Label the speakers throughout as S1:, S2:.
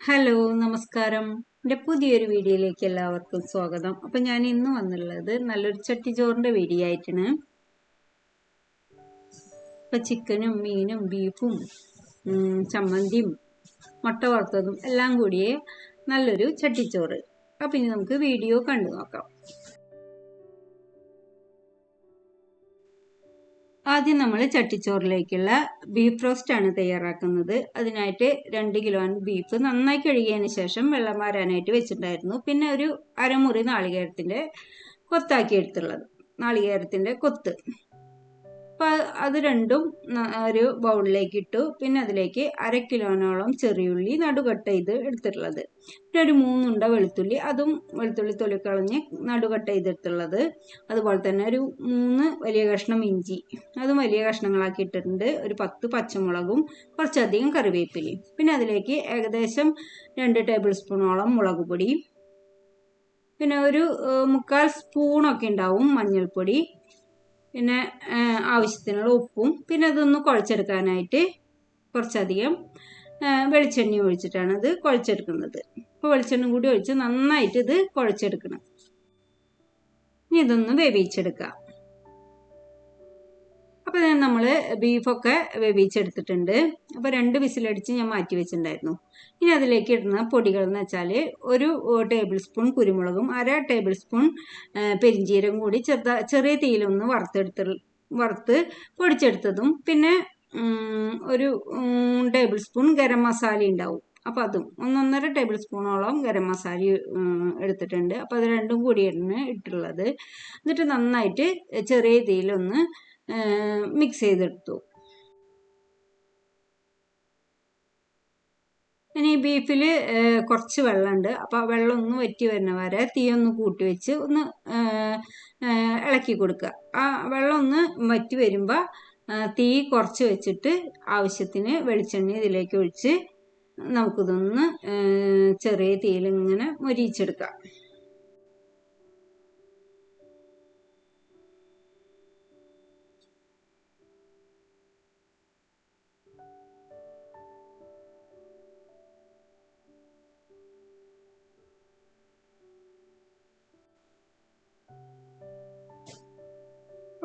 S1: Hello നമസ്കാരം. എന്റെ പുതിയൊരു വീഡിയോയിലേക്ക് എല്ലാവർക്കും സ്വാഗതം. അപ്പം ഞാൻ ഇന്ന് വന്നുള്ളത് നല്ലൊരു ചട്ടിച്ചോറിന്റെ വീഡിയോ ആയിട്ടാണ് ഇപ്പൊ ചിക്കനും മീനും ബീഫും ചമ്മന്തിയും മുട്ട വറുത്തതും എല്ലാം കൂടിയേ നല്ലൊരു ചട്ടിച്ചോറ്. അപ്പം ഇനി നമുക്ക് വീഡിയോ കണ്ടു നോക്കാം. ആദ്യം നമ്മൾ ചട്ടിച്ചോറിലേക്കുള്ള ബീഫ് റോസ്റ്റ് ആണ് തയ്യാറാക്കുന്നത്. അതിനായിട്ട് രണ്ട് കിലോ ബീഫ് നന്നായി കഴുകിയതിന് ശേഷം വെള്ളം വാരാനായിട്ട് വെച്ചിട്ടുണ്ടായിരുന്നു. പിന്നെ ഒരു അരമുറി നാളികേരത്തിന്റെ കൊത്താക്കി എടുത്തുള്ളത്. നാളികേരത്തിന്റെ കൊത്ത്. അപ്പം അത് രണ്ടും ഒരു ബൗളിലേക്ക് ഇട്ടു പിന്നെ അതിലേക്ക് അര കിലോനോളം ചെറിയുള്ളി നടുകട്ട് ചെയ്ത് എടുത്തിട്ടുള്ളത്. പിന്നെ ഒരു മൂന്നുണ്ട വെളുത്തുള്ളി അതും വെളുത്തുള്ളി തൊലിക്കളഞ്ഞ് നടുകട്ട് ചെയ്തെടുത്തുള്ളത് അതുപോലെ തന്നെ ഒരു മൂന്ന് വലിയ കഷ്ണം ഇഞ്ചി അതും വലിയ കഷ്ണങ്ങളാക്കി ഇട്ടിട്ടുണ്ട്. ഒരു പത്ത് പച്ചമുളകും കുറച്ചധികം കറിവേപ്പിലയും. പിന്നെ അതിലേക്ക് ഏകദേശം രണ്ട് ടേബിൾ സ്പൂണോളം മുളക് പൊടി. പിന്നെ ഒരു മുക്കാൽ സ്പൂണൊക്കെ ഉണ്ടാവും മഞ്ഞൾപ്പൊടി. പിന്നെ ആവശ്യത്തിനുള്ള ഉപ്പും പിന്നെ അതൊന്ന് കുഴച്ചെടുക്കാനായിട്ട് കുറച്ചധികം വെളിച്ചെണ്ണ ഒഴിച്ചിട്ടാണ് ഇത് കുഴച്ചെടുക്കുന്നത്. അപ്പോൾ വെളിച്ചെണ്ണ കൂടി ഒഴിച്ച് നന്നായിട്ട് ഇത് കുഴച്ചെടുക്കണം. ഇനി ഇതൊന്ന് വേവിച്ചെടുക്കാം. നമ്മൾ ബീഫൊക്കെ വേവിച്ചെടുത്തിട്ടുണ്ട്. അപ്പോൾ രണ്ട് വിസിലടിച്ച് ഞാൻ മാറ്റി വെച്ചിട്ടുണ്ടായിരുന്നു. ഇനി അതിലേക്ക് ഇടുന്ന പൊടികൾ എന്ന് വെച്ചാൽ ഒരു ടേബിൾ സ്പൂൺ കുരുമുളകും അര ടേബിൾ സ്പൂൺ പെരിഞ്ചീരം കൂടി ചെറുത ചെറിയ തീയിലൊന്ന് വറുത്തെടുത്ത് വറുത്ത് പൊടിച്ചെടുത്തതും പിന്നെ ഒരു ടേബിൾ സ്പൂൺ ഗരം മസാല ഉണ്ടാവും. അപ്പോൾ അതും ഒന്നൊന്നര ടേബിൾ സ്പൂണോളം ഗരം മസാല എടുത്തിട്ടുണ്ട്. അപ്പോൾ അത് രണ്ടും കൂടിയാണ് ഇട്ടുള്ളത്. എന്നിട്ട് നന്നായിട്ട് ചെറിയ തീയിലൊന്ന് മിക്സ് ചെയ്തെടുത്തു. ഇനി ബീഫിൽ കുറച്ച് വെള്ളമുണ്ട്. അപ്പോൾ വെള്ളം ഒന്ന് വറ്റി വരുന്ന വരെ തീ ഒന്ന് കൂട്ടി വെച്ച് ഒന്ന് ഇളക്കി കൊടുക്കുക. ആ വെള്ളം ഒന്ന് വറ്റി വരുമ്പോൾ തീ കുറച്ച് വെച്ചിട്ട് ആവശ്യത്തിന് വെളിച്ചെണ്ണ ഇതിലേക്ക് ഒഴിച്ച് നമുക്കിതൊന്ന് ചെറിയ തീയിൽ ഇങ്ങനെ മൊരിയിച്ചെടുക്കാം.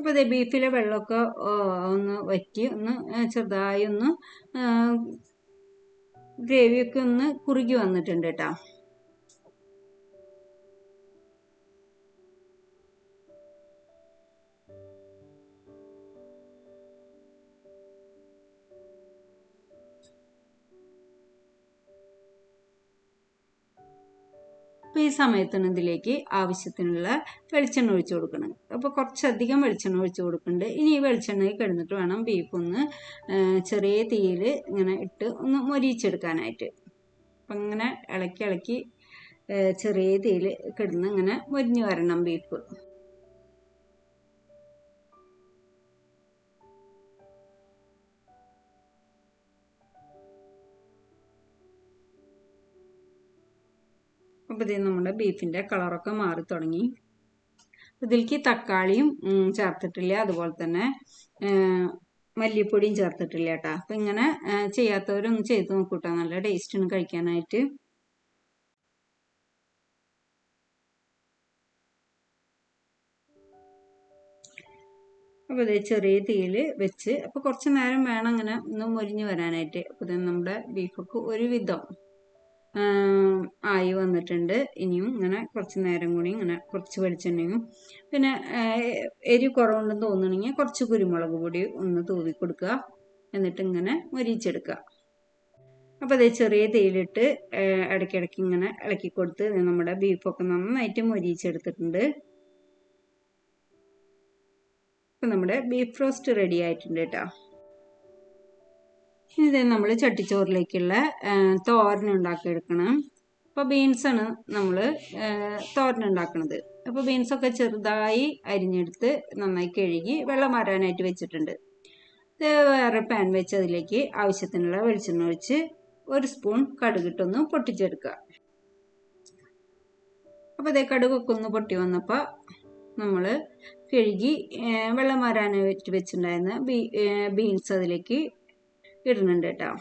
S1: അപ്പോൾ ഇതേ ബീഫിലെ വെള്ളമൊക്കെ ഒന്ന് വറ്റി ഒന്ന് ചെറുതായി ഒന്ന് ഗ്രേവിയൊക്കെ ഒന്ന് കുറുകി വന്നിട്ടുണ്ട് കേട്ടോ. അപ്പോൾ ഈ സമയത്താണ് ഇതിലേക്ക് ആവശ്യത്തിനുള്ള വെളിച്ചെണ്ണ ഒഴിച്ചു കൊടുക്കണം. അപ്പോൾ കുറച്ചധികം വെളിച്ചെണ്ണ ഒഴിച്ചു കൊടുക്കുന്നുണ്ട് ഇനി ഈ വെളിച്ചെണ്ണയിൽ കിടന്നിട്ട് വേണം ബീഫ് ഒന്ന് ചെറിയ തീയിൽ ഇങ്ങനെ ഇട്ട് ഒന്ന് മൊരിയിച്ചെടുക്കാനായിട്ട്. അപ്പം ഇങ്ങനെ ഇളക്കി ഇളക്കി ചെറിയ തീയിൽ കിടന്ന് ഇങ്ങനെ മൊരിഞ്ഞു വരണം ബീഫ് അപ്പോൾ ഇത് നമ്മുടെ ബീഫിന്റെ കളറൊക്കെ മാറി തുടങ്ങി. ഇതിലേക്ക് തക്കാളിയും ചേർത്തിട്ടില്ല. അതുപോലെ തന്നെ മല്ലിപ്പൊടിയും ചേർത്തിട്ടില്ല കേട്ടോ. അപ്പം ഇങ്ങനെ ചെയ്യാത്തവരൊന്ന് ചെയ്ത് നോക്കൂട്ടോ. നല്ല ടേസ്റ്റാണ് കഴിക്കാനായിട്ട്. അപ്പോൾ ഇത് ചെറിയ തീയിൽ വെച്ച് അപ്പോൾ കുറച്ച് നേരം വേണം അങ്ങനെ ഒന്ന് മുരിഞ്ഞ് വരാനായിട്ട്. അപ്പോൾ ഇത് നമ്മുടെ ബീഫൊക്കെ ഒരുവിധം. ആം, ആയി വന്നിട്ടുണ്ട്. ഇനിയും ഇങ്ങനെ കുറച്ച് നേരം കൂടി ഇങ്ങനെ കുറച്ച് വെളിച്ചെണ്ണയും പിന്നെ എരി കുറവുണ്ടെന്ന് തോന്നണമെങ്കിൽ കുറച്ച് കുരുമുളക് പൊടി ഒന്ന് തൂവി കൊടുക്കുക. എന്നിട്ട് ഇങ്ങനെ മൊരിച്ചെടുക്കുക അപ്പോൾ അതേ ചെറിയ തേയിലിട്ട് ഇടയ്ക്കിടയ്ക്ക് ഇങ്ങനെ ഇളക്കി കൊടുത്ത് നമ്മുടെ ബീഫൊക്കെ നന്നായിട്ട് മൊരിച്ചെടുത്തിട്ടുണ്ട് ഇപ്പം നമ്മുടെ ബീഫ് റോസ്റ്റ് റെഡി ആയിട്ടുണ്ട് കേട്ടോ. ഇത് നമ്മൾ ചട്ടിച്ചോറിലേക്കുള്ള തോരൻ ഉണ്ടാക്കിയെടുക്കണം. അപ്പോൾ ബീൻസാണ് നമ്മൾ തോരൻ ഉണ്ടാക്കുന്നത് അപ്പോൾ ബീൻസൊക്കെ ചെറുതായി അരിഞ്ഞെടുത്ത് നന്നായി കഴുകി വെള്ളം മാറാനായിട്ട് വെച്ചിട്ടുണ്ട്. ഇത് വേറെ പാൻ വെച്ച് അതിലേക്ക് ആവശ്യത്തിനുള്ള വെളിച്ചെണ്ണ ഒഴിച്ച് ഒരു സ്പൂൺ കടുകിട്ടൊന്ന് പൊട്ടിച്ചെടുക്കുക. അപ്പോൾ അതേ കടുകൊക്കെ ഒന്ന് പൊട്ടി വന്നപ്പോൾ നമ്മൾ കഴുകി വെള്ളം മാറാനായിട്ട് വെച്ചിട്ടുണ്ടായിരുന്ന ബീ ബീൻസ് അതിലേക്ക് ഇടുന്നുണ്ട് കേട്ടോ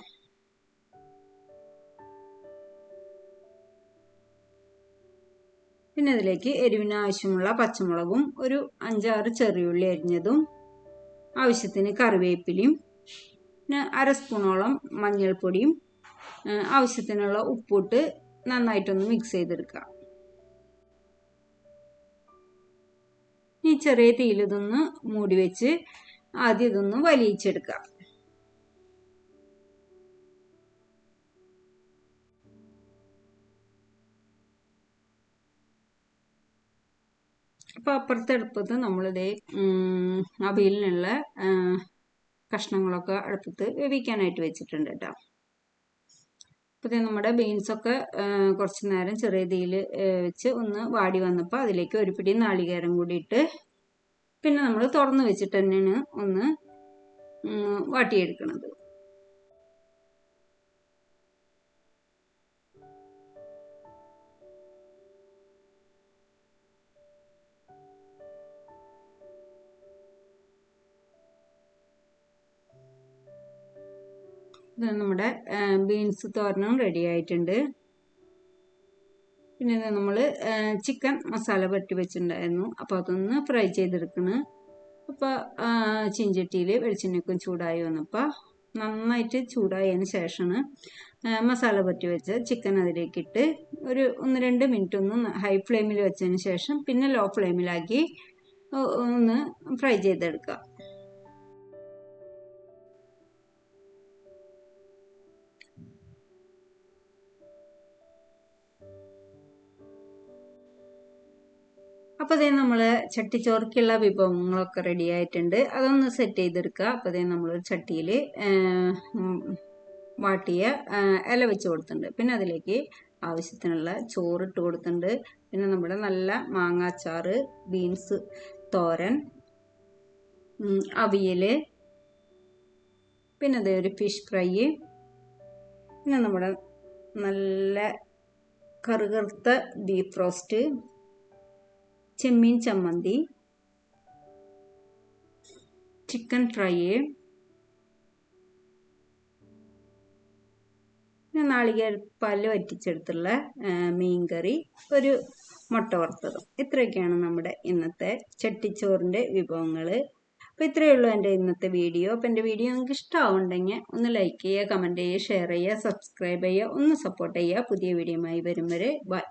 S1: പിന്നെ ഇതിലേക്ക് എരിവിന് ആവശ്യമുള്ള പച്ചമുളകും ഒരു അഞ്ചാറ് ചെറിയുള്ളി അരിഞ്ഞതും ആവശ്യത്തിന് കറിവേപ്പിലയും പിന്നെ അര സ്പൂണോളം മഞ്ഞൾപ്പൊടിയും ആവശ്യത്തിനുള്ള ഉപ്പിട്ട് നന്നായിട്ടൊന്ന് മിക്സ് ചെയ്തെടുക്കുക. ഈ ചെറിയ തീയിലിതൊന്ന് മൂടി വെച്ച് ആദ്യം ഇതൊന്ന് വലിയിച്ചെടുക്കുക. അപ്പോൾ അപ്പുറത്തെ അടുപ്പത്ത് നമ്മളിതേ അവിയലിനുള്ള കഷ്ണങ്ങളൊക്കെ അടുപ്പത്ത് വേവിക്കാനായിട്ട് വെച്ചിട്ടുണ്ട് കേട്ടോ അപ്പോൾ ദേ നമ്മുടെ ബീൻസൊക്കെ കുറച്ച് നേരം ചെറിയ തീയിൽ വെച്ച് ഒന്ന് വാടി വന്നപ്പോൾ അതിലേക്ക് ഒരു പിടി നാളികേരം കൂടി ഇട്ട് പിന്നെ നമ്മൾ തുറന്ന് വെച്ചിട്ട് തന്നെയാണ് ഒന്ന് വാട്ടിയെടുക്കണത്. നമ്മുടെ ബീൻസ് തോരനും റെഡി ആയിട്ടുണ്ട്. പിന്നെ നമ്മൾ ചിക്കൻ മസാല പറ്റി വെച്ചിട്ടുണ്ടായിരുന്നു. അപ്പോൾ അതൊന്ന് ഫ്രൈ ചെയ്തെടുക്കണം. അപ്പോൾ ചീഞ്ചട്ടിയിൽ വെളിച്ചെണ്ണയൊക്കെ ചൂടായി വന്നപ്പോൾ നന്നായിട്ട് ചൂടായതിന് ശേഷമാണ് മസാല പറ്റി വെച്ച ചിക്കൻ അതിലേക്കിട്ട് ഒരു ഒന്ന് രണ്ട് മിനിറ്റ് ഒന്ന് ഹൈ ഫ്ലെയിമിൽ വെച്ചതിന് ശേഷം പിന്നെ ലോ ഫ്ലെയിമിലാക്കി ഒന്ന് ഫ്രൈ ചെയ്തെടുക്കുക അപ്പോൾ അതേ നമ്മൾ ചട്ടിച്ചോർക്കുള്ള വിഭവങ്ങളൊക്കെ റെഡി ആയിട്ടുണ്ട്. അതൊന്ന് സെറ്റ് ചെയ്തെടുക്കുക. അപ്പോൾ അതേ നമ്മളൊരു ചട്ടിയിൽ വാട്ടിയ ഇല വെച്ച് കൊടുത്തിട്ടുണ്ട്. പിന്നെ അതിലേക്ക് ആവശ്യത്തിനുള്ള ചോറ് ഇട്ട് കൊടുത്തിട്ടുണ്ട്. പിന്നെ നമ്മുടെ നല്ല മാങ്ങാച്ചാറ് ബീൻസ് തോരൻ അവിയൽ പിന്നെ അതേ ഒരു ഫിഷ് ഫ്രൈ പിന്നെ നമ്മുടെ നല്ല കറുകറുത്ത ബീഫ് റോസ്റ്റ് ചെമ്മീൻ ചമ്മന്തി ചിക്കൻ ഫ്രൈ പിന്നെ നാളികേരപ്പാൽ വറ്റിച്ചെടുത്തുള്ള മീൻകറി ഒരു മുട്ട വറുത്തതും. ഇത്രയൊക്കെയാണ് നമ്മുടെ ഇന്നത്തെ ചട്ടിച്ചോറിന്റെ വിഭവങ്ങൾ അപ്പോൾ ഇത്രയേ ഉള്ളൂ എന്റെ ഇന്നത്തെ വീഡിയോ. അപ്പോൾ എന്റെ വീഡിയോ നിങ്ങൾക്ക് ഇഷ്ടമാവുണ്ടെങ്കിൽ ഒന്ന് ലൈക്ക് ചെയ്യുക കമന്റ് ചെയ്യുക ഷെയർ ചെയ്യുക സബ്സ്ക്രൈബ് ചെയ്യുക ഒന്ന് സപ്പോർട്ട് ചെയ്യുക. പുതിയ വീഡിയോയുമായി വരും വരെ ബൈ.